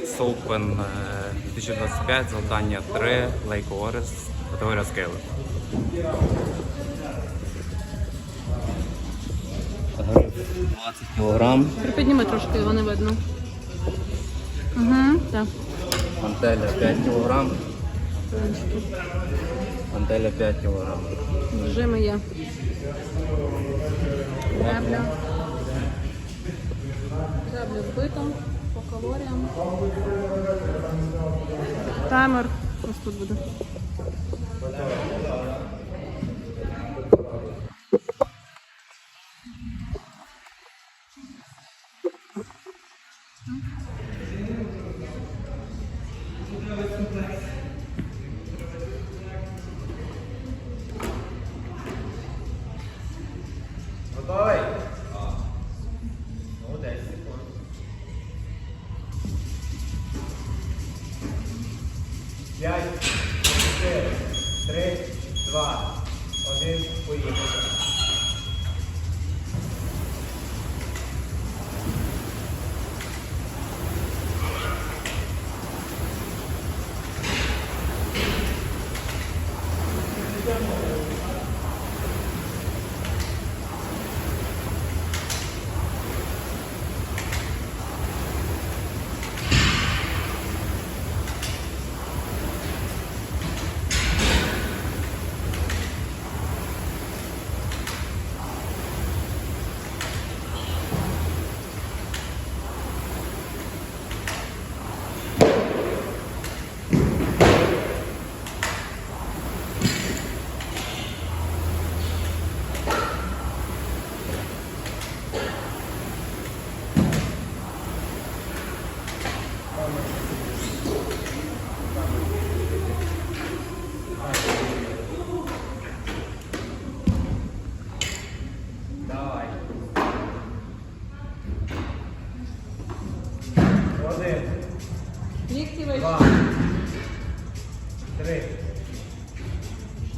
X Open е, 2025, завдання 3, Lake Ores, категорія скели. Гриф 20 кг, Припідніми трошки, його не видно. Угу, так. мантеля 5 кг, мантеля 5 кг. Жими є. Гребля. Гребля збита по калоріям. Таймер. Ось тут буде. 4, 3, 2, 1, поїхали.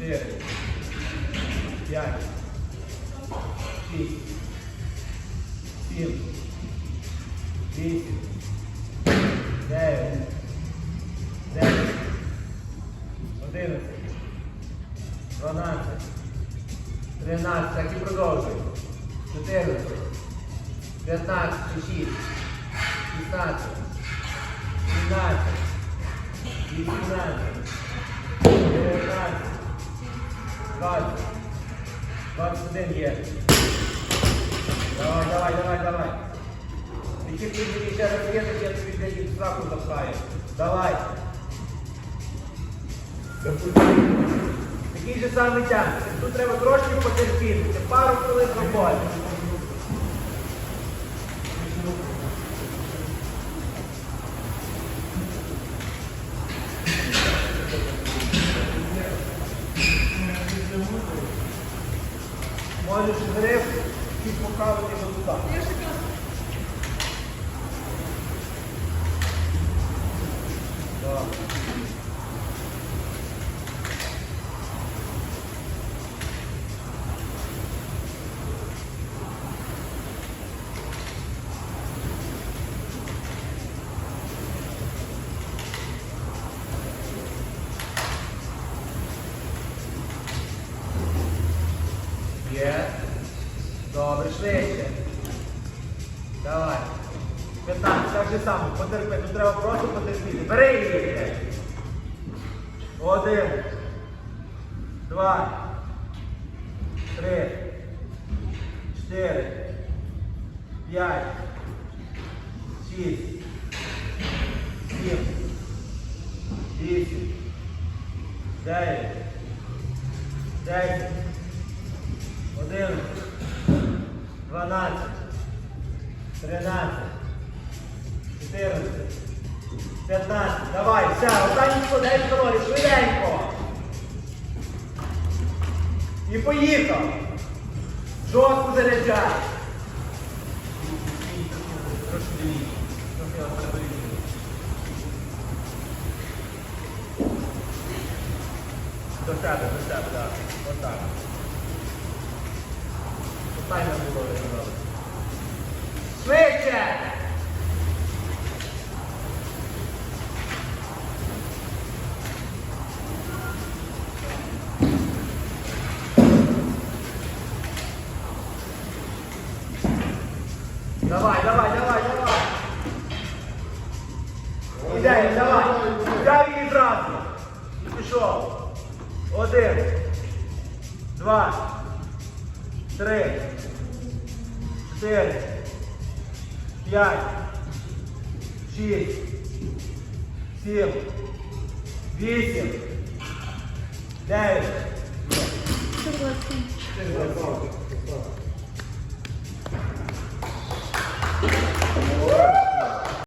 4, 5, 6, 7, 8, 9, 10, 11, 12, 13, так і продовжуємо. 14, 15, 6, 16, 17, 18, 19, Далі. 21 є. Давай, давай, давай, давай. Якщо ти мені ще розрізати, я тобі для їх страху запхаю. Давай. Такий же самий тяг. Тут треба трошки потерпіти. Пару хвилин роботи. Можеш гриф і покавити до туди. Так. Є. Добре, швидше. Давай. 15, так же само, потерпи. Тут треба просто потерпіти. Бери її. Один. Два. Три. Чотири. П'ять. Шість. Сім. Вісім. Дев'ять. Десять. Одинадцять, дванадцять, тринадцять, чотирнадцять, п'ятнадцять. Давай, все, останні 10 калорій, швиденько. І поїхав. Жорстко заряджай. До себе, до себе, так. Отак. Таймер було не Швидше! Давай, давай, давай, давай. Ідея, давай. Взяв її зразу. І пішов. Один. Два. Три. Чотири. П'ять. Шість. Сім. Вісім. Дев'ять. Согласен.